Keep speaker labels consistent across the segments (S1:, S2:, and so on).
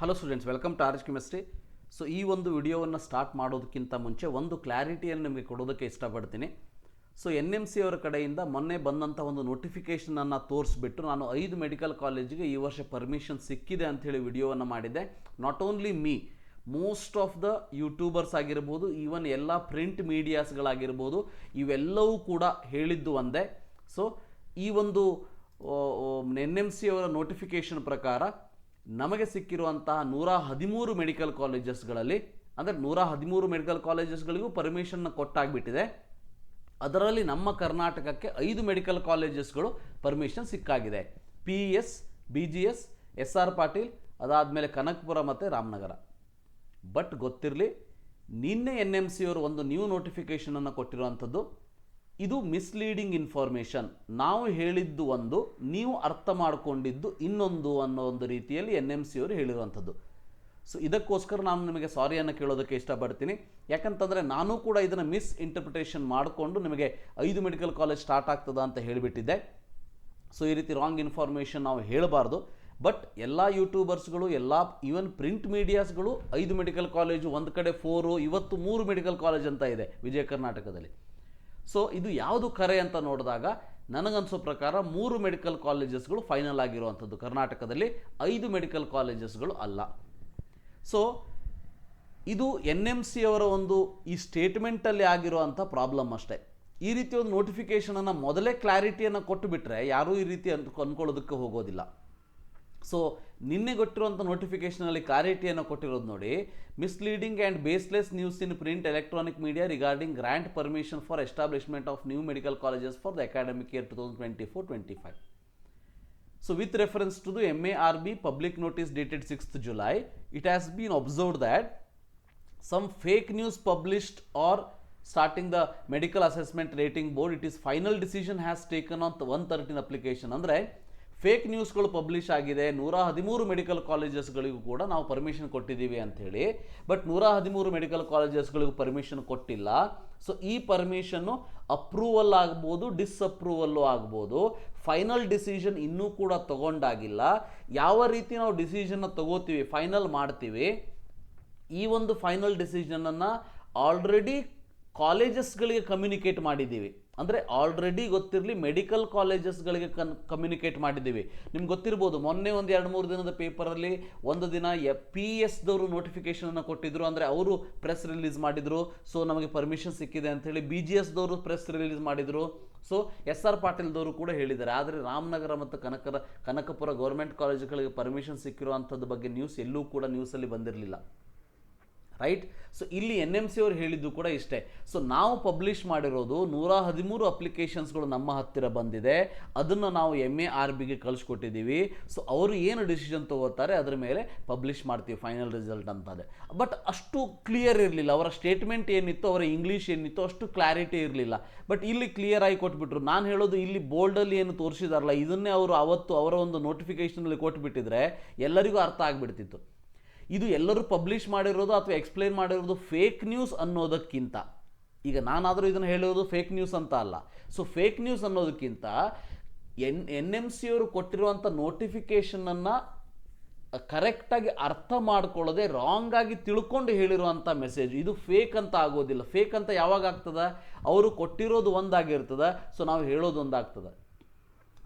S1: Hello students welcome to org chemistry so ಈ ಒಂದು ವಿಡಿಯೋವನ್ನು ಸ್ಟಾರ್ಟ್ ಮಾಡೋದಕ್ಕಿಂತ ಮುಂಚೆ ಒಂದು ಕ್ಲಾರಿಟಿಯನ್ನು ನಿಮಗೆ ಕೊಡೋದಕ್ಕೆ ಇಷ್ಟಪಡ್ತೀನಿ. ಸೊ ಎನ್ ಎಂ ಸಿ ಅವರ ಕಡೆಯಿಂದ ಮೊನ್ನೆ ಬಂದಂಥ ಒಂದು ನೋಟಿಫಿಕೇಷನನ್ನು ತೋರಿಸ್ಬಿಟ್ಟು ನಾನು ಐದು ಮೆಡಿಕಲ್ ಕಾಲೇಜಿಗೆ ಈ ವರ್ಷ ಪರ್ಮಿಷನ್ ಸಿಕ್ಕಿದೆ ಅಂಥೇಳಿ ವಿಡಿಯೋವನ್ನು ಮಾಡಿದ್ದೆ. Not only me most of the YouTubers ಆಗಿರ್ಬೋದು ಈವನ್ ಎಲ್ಲ ಪ್ರಿಂಟ್ ಮೀಡಿಯಾಸ್ಗಳಾಗಿರ್ಬೋದು ಇವೆಲ್ಲವೂ ಕೂಡ ಹೇಳಿದ್ದು ಒಂದೇ. ಸೊ ಈ ಒಂದು ಎನ್ ಎಂ ಸಿ ಅವರ ನೋಟಿಫಿಕೇಷನ್ ಪ್ರಕಾರ ನಮಗೆ ಸಿಕ್ಕಿರುವಂತಹ ನೂರ ಹದಿಮೂರು ಮೆಡಿಕಲ್ ಕಾಲೇಜಸ್ಗಳಲ್ಲಿ ಅಂದರೆ ನೂರ ಹದಿಮೂರು ಮೆಡಿಕಲ್ ಕಾಲೇಜಸ್ಗಳಿಗೂ ಪರ್ಮಿಷನ್ನ ಕೊಟ್ಟಾಗ್ಬಿಟ್ಟಿದೆ. ಅದರಲ್ಲಿ ನಮ್ಮ ಕರ್ನಾಟಕಕ್ಕೆ ಐದು ಮೆಡಿಕಲ್ ಕಾಲೇಜಸ್ಗಳು permission ಸಿಕ್ಕಾಗಿದೆ. P S B G S S R Patil ಅದಾದಮೇಲೆ ಕನಕಪುರ ಮತ್ತು ರಾಮನಗರ ಬಟ್ ಗೊತ್ತಿರಲಿ, ನಿನ್ನೆ ಎನ್ ಎಂ ಸಿಯವರು ಒಂದು ನ್ಯೂ ನೋಟಿಫಿಕೇಷನನ್ನು ಕೊಟ್ಟಿರುವಂಥದ್ದು ಇದು ಮಿಸ್ಲೀಡಿಂಗ್ ಇನ್ಫಾರ್ಮೇಷನ್ ನಾವು ಹೇಳಿದ್ದು ಒಂದು, ನೀವು ಅರ್ಥ ಮಾಡಿಕೊಂಡಿದ್ದು ಇನ್ನೊಂದು ಅನ್ನೋ ಒಂದು ರೀತಿಯಲ್ಲಿ ಎನ್ ಎಂ ಸಿ ಅವರು ಹೇಳಿರುವಂಥದ್ದು. ಸೊ ಇದಕ್ಕೋಸ್ಕರ ನಾನು ನಿಮಗೆ ಸಾರಿಯನ್ನು ಕೇಳೋದಕ್ಕೆ ಇಷ್ಟಪಡ್ತೀನಿ. ಯಾಕಂತಂದರೆ ನಾನು ಕೂಡ ಇದನ್ನು ಮಿಸ್ ಇಂಟರ್ಪ್ರಿಟೇಷನ್ ಮಾಡಿಕೊಂಡು ನಿಮಗೆ ಐದು ಮೆಡಿಕಲ್ ಕಾಲೇಜ್ ಸ್ಟಾರ್ಟ್ ಆಗ್ತದ ಅಂತ ಹೇಳಿಬಿಟ್ಟಿದ್ದೆ. ಸೊ ಈ ರೀತಿ ರಾಂಗ್ ಇನ್ಫಾರ್ಮೇಷನ್ ನಾವು ಹೇಳಬಾರ್ದು. ಬಟ್ ಎಲ್ಲ ಯೂಟ್ಯೂಬರ್ಸ್ಗಳು ಎಲ್ಲ ಈವನ್ ಪ್ರಿಂಟ್ ಮೀಡಿಯಾಸ್ಗಳು ಐದು ಮೆಡಿಕಲ್ ಕಾಲೇಜು ಒಂದು ಕಡೆ ಫೋರು ಇವತ್ತು ಮೂರು ಮೆಡಿಕಲ್ ಕಾಲೇಜ್ ಅಂತ ಇದೆ ವಿಜಯ ಕರ್ನಾಟಕದಲ್ಲಿ. ಸೊ ಇದು ಯಾವುದು ಕರೆ ಅಂತ ನೋಡಿದಾಗ ನನಗನ್ಸೋ ಪ್ರಕಾರ ಮೂರು ಮೆಡಿಕಲ್ ಕಾಲೇಜಸ್ಗಳು ಫೈನಲ್ ಆಗಿರುವಂಥದ್ದು. ಕರ್ನಾಟಕದಲ್ಲಿ ಐದು ಮೆಡಿಕಲ್ ಕಾಲೇಜಸ್ಗಳು ಅಲ್ಲ. ಸೊ ಇದು ಎನ್ ಎಂ ಸಿ ಅವರ ಒಂದು ಈ ಸ್ಟೇಟ್ಮೆಂಟಲ್ಲಿ ಆಗಿರುವಂಥ ಪ್ರಾಬ್ಲಮ್ ಅಷ್ಟೇ. ಈ ರೀತಿ ಒಂದು ನೋಟಿಫಿಕೇಷನನ್ನು ಮೊದಲೇ ಕ್ಲಾರಿಟಿಯನ್ನು ಕೊಟ್ಟು ಬಿಟ್ಟರೆ ಯಾರೂ ಈ ರೀತಿ ಅಂದ್ಕೊಳ್ಳೋದಕ್ಕೆ ಹೋಗೋದಿಲ್ಲ. ಸೊ ನಿನ್ನೆ ಕೊಟ್ಟಿರುವಂಥ ನೋಟಿಫಿಕೇಶನಲ್ಲಿ ಕ್ಲಾರಿಟಿಯನ್ನು ಕೊಟ್ಟಿರೋದು ನೋಡಿ misleading and baseless news in print electronic media regarding grant permission for establishment of new medical colleges for the academic year two thousand twenty four twenty five so with reference to the M A R B public notice dated sixth July it has been observe that some fake news published are starting the medical assessment rating board it is final decision has taken on one thirteen application ಅಂದರೆ fake ನ್ಯೂಸ್ಗಳು publish ಆಗಿದೆ. ನೂರ ಹದಿಮೂರು medical ಕಾಲೇಜಸ್ಗಳಿಗೂ ಕೂಡ ನಾವು permission ಕೊಟ್ಟಿದ್ದೀವಿ ಅಂಥೇಳಿ but ನೂರ ಹದಿಮೂರು ಮೆಡಿಕಲ್ ಕಾಲೇಜಸ್ಗಳಿಗೂ ಪರ್ಮಿಷನ್ ಕೊಟ್ಟಿಲ್ಲ. ಸೊ ಈ ಪರ್ಮಿಷನ್ನು ಅಪ್ರೂವಲ್ ಆಗ್ಬೋದು ಡಿಸ್ಅಪ್ರೂವಲ್ಲು ಆಗ್ಬೋದು. ಫೈನಲ್ ಡಿಸಿಷನ್ ಇನ್ನೂ ಕೂಡ ತಗೊಂಡಾಗಿಲ್ಲ. ಯಾವ ರೀತಿ ನಾವು ಡಿಸಿಷನ್ನ ತಗೋತೀವಿ ಫೈನಲ್ ಮಾಡ್ತೀವಿ, ಈ ಒಂದು ಫೈನಲ್ ಡಿಸಿಷನನ್ನು ಆಲ್ರೆಡಿ ಕಾಲೇಜಸ್ಗಳಿಗೆ ಕಮ್ಯುನಿಕೇಟ್ ಮಾಡಿದ್ದೀವಿ. ಅಂದರೆ ಆಲ್ರೆಡಿ ಗೊತ್ತಿರಲಿ ಮೆಡಿಕಲ್ ಕಾಲೇಜಸ್ಗಳಿಗೆ ಕನ್ ಕಮ್ಯುನಿಕೇಟ್ ಮಾಡಿದ್ದೀವಿ. ನಿಮ್ಗೆ ಗೊತ್ತಿರ್ಬೋದು, ಮೊನ್ನೆ ಒಂದು ಎರಡು ಮೂರು ದಿನದ ಪೇಪರಲ್ಲಿ ಒಂದು ದಿನ ಎ ಪಿ ಎಸ್ದವರು ನೋಟಿಫಿಕೇಷನನ್ನು ಕೊಟ್ಟಿದ್ದರು ಅಂದರೆ ಅವರು ಪ್ರೆಸ್ ರಿಲೀಸ್ ಮಾಡಿದರು. ಸೊ ನಮಗೆ ಪರ್ಮಿಷನ್ ಸಿಕ್ಕಿದೆ ಅಂಥೇಳಿ ಬಿ ಜಿ ಎಸ್ದವರು ಪ್ರೆಸ್ ರಿಲೀಸ್ ಮಾಡಿದರು. ಸೊ ಎಸ್ ಆರ್ ಪಾಟೀಲ್ದವರು ಕೂಡ ಹೇಳಿದ್ದಾರೆ. ಆದರೆ ರಾಮನಗರ ಮತ್ತು ಕನಕರ, ಕನಕಪುರ ಗೌರ್ಮೆಂಟ್ ಕಾಲೇಜುಗಳಿಗೆ ಪರ್ಮಿಷನ್ ಸಿಕ್ಕಿರುವಂಥದ್ದು ಬಗ್ಗೆ ನ್ಯೂಸ್ ಎಲ್ಲೂ ಕೂಡ ನ್ಯೂಸಲ್ಲಿ ಬಂದಿರಲಿಲ್ಲ. ರೈಟ್ ಸೊ ಇಲ್ಲಿ ಎನ್ ಎಂ ಸಿ ಅವರು ಹೇಳಿದ್ದು ಕೂಡ ಇಷ್ಟೇ. ಸೊ ನಾವು ಪಬ್ಲಿಷ್ ಮಾಡಿರೋದು ನೂರ ಹದಿಮೂರು ಅಪ್ಲಿಕೇಶನ್ಸ್ಗಳು ನಮ್ಮ ಹತ್ತಿರ ಬಂದಿದೆ. ಅದನ್ನು ನಾವು ಎಂ ಎ ಆರ್ ಬಿಗೆ ಕಳಿಸ್ಕೊಟ್ಟಿದ್ದೀವಿ ಸೊ ಅವರು ಏನು ಡಿಸಿಷನ್ ತಗೋತಾರೆ ಅದರ ಮೇಲೆ ಪಬ್ಲಿಷ್ ಮಾಡ್ತೀವಿ ಫೈನಲ್ ರಿಸಲ್ಟ್ ಅಂತದೆ ಬಟ್ ಅಷ್ಟು ಕ್ಲಿಯರ್ ಇರಲಿಲ್ಲ. ಅವರ ಸ್ಟೇಟ್ಮೆಂಟ್ ಏನಿತ್ತು, ಅವರ ಇಂಗ್ಲೀಷ್ ಏನಿತ್ತು ಅಷ್ಟು ಕ್ಲಾರಿಟಿ ಇರಲಿಲ್ಲ. ಬಟ್ ಇಲ್ಲಿ ಕ್ಲಿಯರ್ ಆಗಿ ಕೊಟ್ಬಿಟ್ರು. ನಾನು ಹೇಳೋದು ಇಲ್ಲಿ ಬೋಲ್ಡಲ್ಲಿ ಏನು ತೋರಿಸಿದಾರಲ್ಲ, ಇದನ್ನೇ ಅವರು ಅವತ್ತು ಅವರ ಒಂದು ನೋಟಿಫಿಕೇಶನಲ್ಲಿ ಕೊಟ್ಬಿಟ್ಟಿದ್ರೆ ಎಲ್ಲರಿಗೂ ಅರ್ಥ ಆಗಿಬಿಡ್ತಿತ್ತು. ಇದು ಎಲ್ಲರೂ ಪಬ್ಲಿಷ್ ಮಾಡಿರೋದು ಅಥವಾ ಎಕ್ಸ್ಪ್ಲೇನ್ ಮಾಡಿರೋದು ಫೇಕ್ ನ್ಯೂಸ್ ಅನ್ನೋದಕ್ಕಿಂತ. ಈಗ ನಾನಾದರೂ ಇದನ್ನು ಹೇಳಿರೋದು ಫೇಕ್ ನ್ಯೂಸ್ ಅಂತ ಅಲ್ಲ. ಸೊ ಫೇಕ್ ನ್ಯೂಸ್ ಅನ್ನೋದಕ್ಕಿಂತ ಎನ್ ಎನ್ ಎಂ ಸಿ ಅವರು ಕೊಟ್ಟಿರುವಂಥ ನೋಟಿಫಿಕೇಷನನ್ನು ಕರೆಕ್ಟಾಗಿ ಅರ್ಥ ಮಾಡ್ಕೊಳ್ಳದೆ ರಾಂಗ್ ಆಗಿ ತಿಳ್ಕೊಂಡು ಹೇಳಿರುವಂಥ ಮೆಸೇಜ್ ಇದು ಫೇಕ್ ಅಂತ ಆಗೋದಿಲ್ಲ. ಫೇಕ್ ಅಂತ ಯಾವಾಗ ಆಗ್ತದ? ಅವರು ಕೊಟ್ಟಿರೋದು ಒಂದಾಗಿರ್ತದೆ. ಸೊ ನಾವು ಹೇಳೋದು ಒಂದಾಗ್ತದೆ.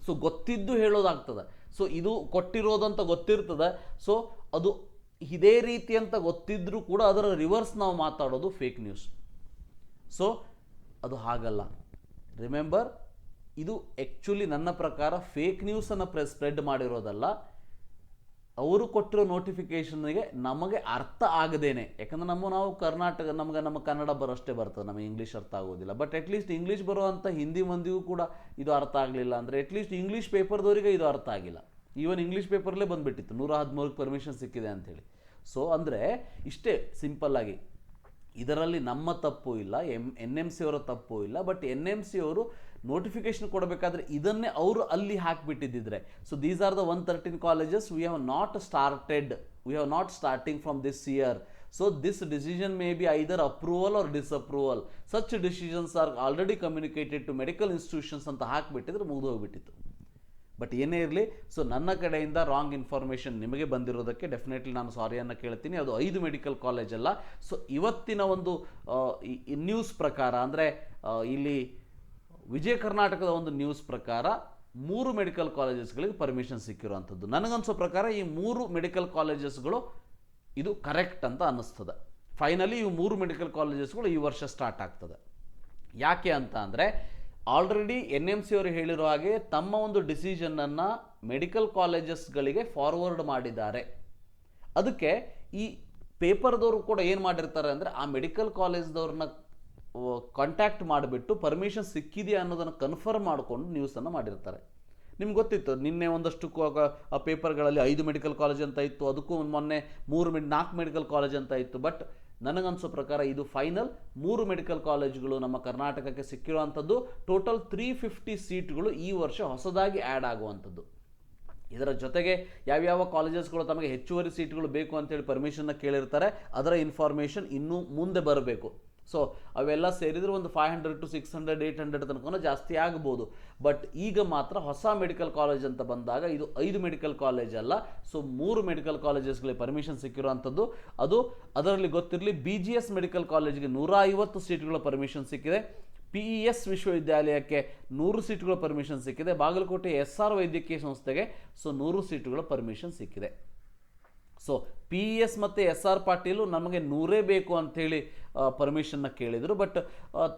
S1: ಸೊ ಗೊತ್ತಿದ್ದು ಹೇಳೋದಾಗ್ತದೆ. ಸೊ ಇದು ಕೊಟ್ಟಿರೋದಂತ ಗೊತ್ತಿರ್ತದೆ. ಸೊ ಅದು ಇದೇ ರೀತಿ ಅಂತ ಗೊತ್ತಿದ್ರೂ ಕೂಡ ಅದರ ರಿವರ್ಸ್ ನಾವು ಮಾತಾಡೋದು ಫೇಕ್ ನ್ಯೂಸ್ ಸೊ ಅದು ಹಾಗಲ್ಲ. ರಿಮೆಂಬರ್ ಇದು ಆ್ಯಕ್ಚುಲಿ ನನ್ನ ಪ್ರಕಾರ ಫೇಕ್ ನ್ಯೂಸನ್ನು ಪ್ರೆ ಸ್ಪ್ರೆಡ್ ಮಾಡಿರೋದಲ್ಲ. ಅವರು ಕೊಟ್ಟಿರೋ ನೋಟಿಫಿಕೇಷನ್ಗೆ ನಮಗೆ ಅರ್ಥ ಆಗದೇನೆ. ಯಾಕಂದ್ರೆ ನಮ್ಮ ನಾವು ಕರ್ನಾಟಕ, ನಮಗೆ ನಮ್ಮ ಕನ್ನಡ ಬರೋಷ್ಟೇ ಬರ್ತದೆ. ನಮಗೆ ಇಂಗ್ಲೀಷ್ ಅರ್ಥ ಆಗೋದಿಲ್ಲ. ಬಟ್ ಅಟ್ಲೀಸ್ಟ್ ಇಂಗ್ಲೀಷ್ ಬರುವಂಥ ಹಿಂದಿ ಮಂದಿಗೂ ಕೂಡ ಇದು ಅರ್ಥ ಆಗಲಿಲ್ಲ. ಅಂದರೆ ಅಟ್ಲೀಸ್ಟ್ ಇಂಗ್ಲೀಷ್ ಪೇಪರ್ದವರಿಗೆ ಇದು ಅರ್ಥ ಆಗಿಲ್ಲ. ಈವನ್ ಇಂಗ್ಲೀಷ್ ಪೇಪರ್ಲೇ ಬಂದುಬಿಟ್ಟಿತ್ತು. ನೂರ ಹದಿಮೂರಕ್ಕೆ ಪರ್ಮಿಷನ್ ಸಿಕ್ಕಿದೆ ಅಂಥೇಳಿ. ಸೊ ಅಂದರೆ ಇಷ್ಟೇ ಸಿಂಪಲ್ಲಾಗಿ ಇದರಲ್ಲಿ ನಮ್ಮ ತಪ್ಪು ಇಲ್ಲ ಎಂ ಎನ್ ಎಂ ಸಿ ಅವರ ತಪ್ಪು ಇಲ್ಲ ಬಟ್ ಎನ್ ಎಂ ಸಿ ಅವರು ನೋಟಿಫಿಕೇಶನ್ ಕೊಡಬೇಕಾದ್ರೆ ಇದನ್ನೇ ಅವರು ಅಲ್ಲಿ ಹಾಕಿಬಿಟ್ಟಿದ್ದಿದ್ರೆ. So these are the one thirteen colleges we have not started we have not starting from this year so this decision may be either approval or disapproval such decisions are already communicated to medical institutions ಅಂತ ಹಾಕಿಬಿಟ್ಟಿದ್ರೆ ಮುಗಿದು ಹೋಗ್ಬಿಟ್ಟಿತ್ತು but ಏನೇ ಇರಲಿ so ನನ್ನ ಕಡೆಯಿಂದ wrong information ನಿಮಗೆ ಬಂದಿರೋದಕ್ಕೆ definitely ನಾನು ಸಾರಿಯನ್ನು ಕೇಳ್ತೀನಿ. ಅದು ಐದು ಮೆಡಿಕಲ್ ಕಾಲೇಜ್ ಅಲ್ಲ. ಸೊ ಇವತ್ತಿನ ಒಂದು ನ್ಯೂಸ್ ಪ್ರಕಾರ ಅಂದರೆ ಇಲ್ಲಿ ವಿಜಯ ಕರ್ನಾಟಕದ ಒಂದು ನ್ಯೂಸ್ ಪ್ರಕಾರ ಮೂರು ಮೆಡಿಕಲ್ ಕಾಲೇಜಸ್ಗಳಿಗೆ ಪರ್ಮಿಷನ್ ಸಿಕ್ಕಿರುವಂಥದ್ದು. ನನಗನ್ಸೋ ಪ್ರಕಾರ ಈ ಮೂರು ಮೆಡಿಕಲ್ ಕಾಲೇಜಸ್ಗಳು ಇದು ಕರೆಕ್ಟ್ ಅಂತ ಅನ್ನಿಸ್ತದೆ. ಫೈನಲಿ ಇವು ಮೂರು ಮೆಡಿಕಲ್ ಕಾಲೇಜಸ್ಗಳು ಈ ವರ್ಷ ಸ್ಟಾರ್ಟ್ ಆಗ್ತದೆ. ಯಾಕೆ ಅಂತ ಅಂದರೆ ಆಲ್ರೆಡಿ ಎನ್ ಎಂ ಸಿ ಅವರು ಹೇಳಿರೋ ಹಾಗೆ ತಮ್ಮ ಒಂದು ಡಿಸಿಷನನ್ನು ಮೆಡಿಕಲ್ ಕಾಲೇಜಸ್ಗಳಿಗೆ ಫಾರ್ವರ್ಡ್ ಮಾಡಿದ್ದಾರೆ. ಅದಕ್ಕೆ ಈ ಪೇಪರ್ದವರು ಕೂಡ ಏನು ಮಾಡಿರ್ತಾರೆ ಅಂದರೆ ಆ ಮೆಡಿಕಲ್ ಕಾಲೇಜ್ದವ್ರನ್ನ ಕಾಂಟ್ಯಾಕ್ಟ್ ಮಾಡಿಬಿಟ್ಟು ಪರ್ಮಿಷನ್ ಸಿಕ್ಕಿದೆಯಾ ಅನ್ನೋದನ್ನು ಕನ್ಫರ್ಮ್ ಮಾಡಿಕೊಂಡು ನ್ಯೂಸನ್ನು ಮಾಡಿರ್ತಾರೆ. ನಿಮ್ಗೆ ಗೊತ್ತಿತ್ತು, ನಿನ್ನೆ ಒಂದಷ್ಟು ಪೇಪರ್ಗಳಲ್ಲಿ ಐದು ಮೆಡಿಕಲ್ ಕಾಲೇಜ್ ಅಂತ ಇತ್ತು, ಅದಕ್ಕೂ ಮೊನ್ನೆ ಮೂರು ಮೆಡ್, ನಾಲ್ಕು ಮೆಡಿಕಲ್ ಕಾಲೇಜ್ ಅಂತ ಇತ್ತು, ಬಟ್ ನನಗನ್ಸೋ ಪ್ರಕಾರ ಇದು ಫೈನಲ್ ಮೂರು ಮೆಡಿಕಲ್ ಕಾಲೇಜುಗಳು ನಮ್ಮ ಕರ್ನಾಟಕಕ್ಕೆ ಸಿಕ್ಕಿರುವಂಥದ್ದು. ಟೋಟಲ್ ತ್ರೀ ಫಿಫ್ಟಿ ಸೀಟ್ಗಳು ಈ ವರ್ಷ ಹೊಸದಾಗಿ ಆ್ಯಡ್ ಆಗುವಂಥದ್ದು. ಇದರ ಜೊತೆಗೆ ಯಾವ್ಯಾವ ಕಾಲೇಜಸ್ಗಳು ತಮಗೆ ಹೆಚ್ಚುವರಿ ಸೀಟ್ಗಳು ಬೇಕು ಅಂತೇಳಿ ಪರ್ಮಿಷನ್ನ ಕೇಳಿರ್ತಾರೆ. ಅದರ ಇನ್ಫಾರ್ಮೇಷನ್ ಇನ್ನೂ ಮುಂದೆ ಬರಬೇಕು. ಸೊ ಅವೆಲ್ಲ ಸೇರಿದರೆ ಒಂದು five hundred to six hundred eight hundred ತನಕ ಜಾಸ್ತಿ ಆಗ್ಬೋದು. ಬಟ್ ಈಗ ಮಾತ್ರ ಹೊಸ ಮೆಡಿಕಲ್ ಕಾಲೇಜ್ ಅಂತ ಬಂದಾಗ ಇದು ಐದು ಮೆಡಿಕಲ್ ಕಾಲೇಜ್ ಅಲ್ಲ. ಸೊ ಮೂರು ಮೆಡಿಕಲ್ ಕಾಲೇಜಸ್ಗಳಿಗೆ ಪರ್ಮಿಷನ್ ಸಿಕ್ಕಿರುವಂಥದ್ದು. ಅದು ಅದರಲ್ಲಿ ಗೊತ್ತಿರಲಿ ಬಿ ಜಿ ಎಸ್ ಮೆಡಿಕಲ್ ಕಾಲೇಜ್ಗೆ ನೂರ ಐವತ್ತು ಸೀಟ್ಗಳ ಪರ್ಮಿಷನ್ ಸಿಕ್ಕಿದೆ. ಪಿ ಇ ಎಸ್ ವಿಶ್ವವಿದ್ಯಾಲಯಕ್ಕೆ ನೂರು ಸೀಟ್ಗಳ ಪರ್ಮಿಷನ್ ಸಿಕ್ಕಿದೆ. ಬಾಗಲಕೋಟೆ ಎಸ್ ಆರ್ ವೈದ್ಯಕೀಯ ಸಂಸ್ಥೆಗೆ ಸೊ ನೂರು ಸೀಟುಗಳ ಪರ್ಮಿಷನ್ ಸಿಕ್ಕಿದೆ. ಸೊ ಪಿ ಎಸ್ ಮತ್ತು ಎಸ್ ಆರ್ ಪಾಟೀಲು ನಮಗೆ ನೂರೇ ಬೇಕು ಅಂಥೇಳಿ ಪರ್ಮಿಷನ್ನ ಕೇಳಿದರು. ಬಟ್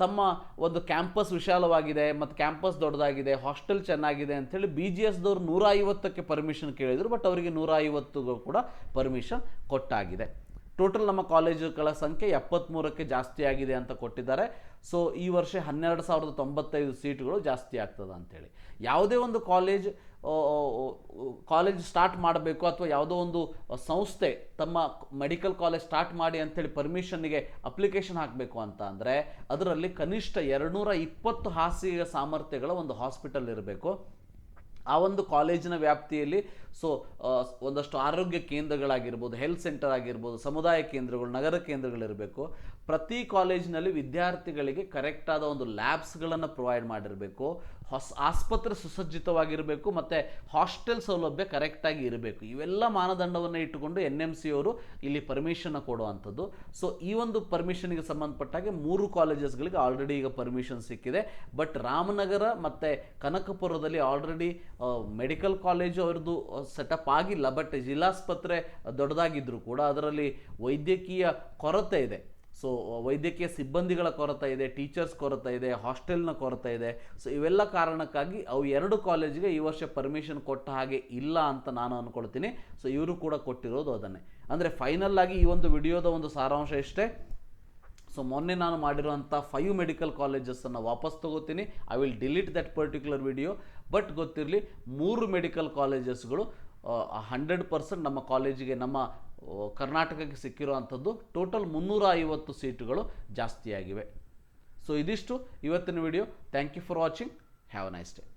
S1: ತಮ್ಮ ಒಂದು ಕ್ಯಾಂಪಸ್ ವಿಶಾಲವಾಗಿದೆ, ಮತ್ತು ಕ್ಯಾಂಪಸ್ ದೊಡ್ಡದಾಗಿದೆ ಹಾಸ್ಟೆಲ್ ಚೆನ್ನಾಗಿದೆ ಅಂಥೇಳಿ ಬಿ ಜಿ ಎಸ್ದವ್ರು ನೂರ ಐವತ್ತಕ್ಕೆ ಪರ್ಮಿಷನ್ ಕೇಳಿದರು. ಬಟ್ ಅವರಿಗೆ ನೂರ ಐವತ್ತು ಕೂಡ ಪರ್ಮಿಷನ್ ಕೊಟ್ಟಾಗಿದೆ. ಟೋಟಲ್ ನಮ್ಮ ಕಾಲೇಜುಗಳ ಸಂಖ್ಯೆ ಎಪ್ಪತ್ತ್ಮೂರಕ್ಕೆ ಜಾಸ್ತಿ ಆಗಿದೆ ಅಂತ ಕೊಟ್ಟಿದ್ದಾರೆ. ಸೊ ಈ ವರ್ಷ ಹನ್ನೆರಡು ಸಾವಿರದ ತೊಂಬತ್ತೈದು ಸೀಟುಗಳು ಜಾಸ್ತಿ ಆಗ್ತದೆ ಅಂಥೇಳಿ ಯಾವುದೇ ಒಂದು ಕಾಲೇಜ್ ಕಾಲೇಜ್ ಸ್ಟಾರ್ಟ್ ಮಾಡಬೇಕು ಅಥವಾ ಯಾವುದೋ ಒಂದು ಸಂಸ್ಥೆ ತಮ್ಮ ಮೆಡಿಕಲ್ ಕಾಲೇಜ್ ಸ್ಟಾರ್ಟ್ ಮಾಡಿ ಅಂಥೇಳಿ ಪರ್ಮಿಷನ್ಗೆ ಅಪ್ಲಿಕೇಶನ್ ಹಾಕಬೇಕು ಅಂತ ಅಂದರೆ ಅದರಲ್ಲಿ ಕನಿಷ್ಠ ಎರಡುನೂರ ಇಪ್ಪತ್ತು ಹಾಸಿಗೆ ಸಾಮರ್ಥ್ಯಗಳ ಒಂದು ಹಾಸ್ಪಿಟಲ್ ಇರಬೇಕು. ಆ ಒಂದು ಕಾಲೇಜಿನ ವ್ಯಾಪ್ತಿಯಲ್ಲಿ ಸೊ ಒಂದಷ್ಟು ಆರೋಗ್ಯ ಕೇಂದ್ರಗಳಾಗಿರ್ಬೋದು ಹೆಲ್ತ್ ಸೆಂಟರ್ ಆಗಿರ್ಬೋದು, ಸಮುದಾಯ ಕೇಂದ್ರಗಳು, ನಗರ ಕೇಂದ್ರಗಳಿರಬೇಕು. ಪ್ರತಿ ಕಾಲೇಜಿನಲ್ಲಿ ವಿದ್ಯಾರ್ಥಿಗಳಿಗೆ ಕರೆಕ್ಟಾದ ಒಂದು ಲ್ಯಾಬ್ಸ್ಗಳನ್ನು ಪ್ರೊವೈಡ್ ಮಾಡಿರಬೇಕು, ಹೊಸ, ಆಸ್ಪತ್ರೆ ಸುಸಜ್ಜಿತವಾಗಿರಬೇಕು, ಮತ್ತು ಹಾಸ್ಟೆಲ್ ಸೌಲಭ್ಯ ಕರೆಕ್ಟಾಗಿ ಇರಬೇಕು. ಇವೆಲ್ಲ ಮಾನದಂಡವನ್ನು ಇಟ್ಟುಕೊಂಡು ಎನ್ ಎಂ ಸಿ ಅವರು ಇಲ್ಲಿ ಪರ್ಮಿಷನ್ನ ಕೊಡುವಂಥದ್ದು. ಸೊ ಈ ಒಂದು ಪರ್ಮಿಷನ್ಗೆ ಸಂಬಂಧಪಟ್ಟಾಗೆ ಮೂರು ಕಾಲೇಜಸ್ಗಳಿಗೆ ಆಲ್ರೆಡಿ ಈಗ ಪರ್ಮಿಷನ್ ಸಿಕ್ಕಿದೆ. ಬಟ್ ರಾಮನಗರ ಮತ್ತು ಕನಕಪುರದಲ್ಲಿ ಆಲ್ರೆಡಿ ಮೆಡಿಕಲ್ ಕಾಲೇಜು ಅವ್ರದ್ದು ಸೆಟಪ್ ಆಗಿಲ್ಲ. ಬಟ್ ಜಿಲ್ಲಾಸ್ಪತ್ರೆ ದೊಡ್ಡದಾಗಿದ್ದರೂ ಕೂಡ ಅದರಲ್ಲಿ ವೈದ್ಯಕೀಯ ಕೊರತೆ ಇದೆ. ಸೊ ವೈದ್ಯಕೀಯ ಸಿಬ್ಬಂದಿಗಳ ಕೊರತೆ ಇದೆ ಟೀಚರ್ಸ್ ಕೊರತೆ ಇದೆ ಹಾಸ್ಟೆಲ್ನ ಕೊರತೆ ಇದೆ. ಸೊ ಇವೆಲ್ಲ ಕಾರಣಕ್ಕಾಗಿ ಅವು ಎರಡು ಕಾಲೇಜಿಗೆ ಈ ವರ್ಷ ಪರ್ಮಿಷನ್ ಕೊಟ್ಟ ಹಾಗೆ ಇಲ್ಲ ಅಂತ ನಾನು ಅಂದ್ಕೊಳ್ತೀನಿ ಸೊ ಇವರು ಕೂಡ ಕೊಟ್ಟಿರೋದು ಅದನ್ನೇ. ಅಂದರೆ ಫೈನಲ್ ಆಗಿ ಈ ಒಂದು ವಿಡಿಯೋದ ಒಂದು ಸಾರಾಂಶ ಇಷ್ಟೇ. ಸೊ ಮೊನ್ನೆ ನಾನು ಮಾಡಿರುವಂಥ ಫೈವ್ ಮೆಡಿಕಲ್ ಕಾಲೇಜಸ್ಸನ್ನು ವಾಪಸ್ ತಗೋತೀನಿ. I will delete that particular video but ಗೊತ್ತಿರಲಿ, ಮೂರು ಮೆಡಿಕಲ್ ಕಾಲೇಜಸ್ಗಳು ಹಂಡ್ರೆಡ್ ಪರ್ಸೆಂಟ್ ನಮ್ಮ ಕಾಲೇಜಿಗೆ ನಮ್ಮ ಕರ್ನಾಟಕಕ್ಕೆ ಸಿಕ್ಕಿರುವಂಥದ್ದು ಟೋಟಲ್ ಮುನ್ನೂರ ಐವತ್ತು ಸೀಟುಗಳು ಜಾಸ್ತಿಯಾಗಿವೆ. ಸೊ ಇದಿಷ್ಟು ಇವತ್ತಿನ video thank you for watching have a nice day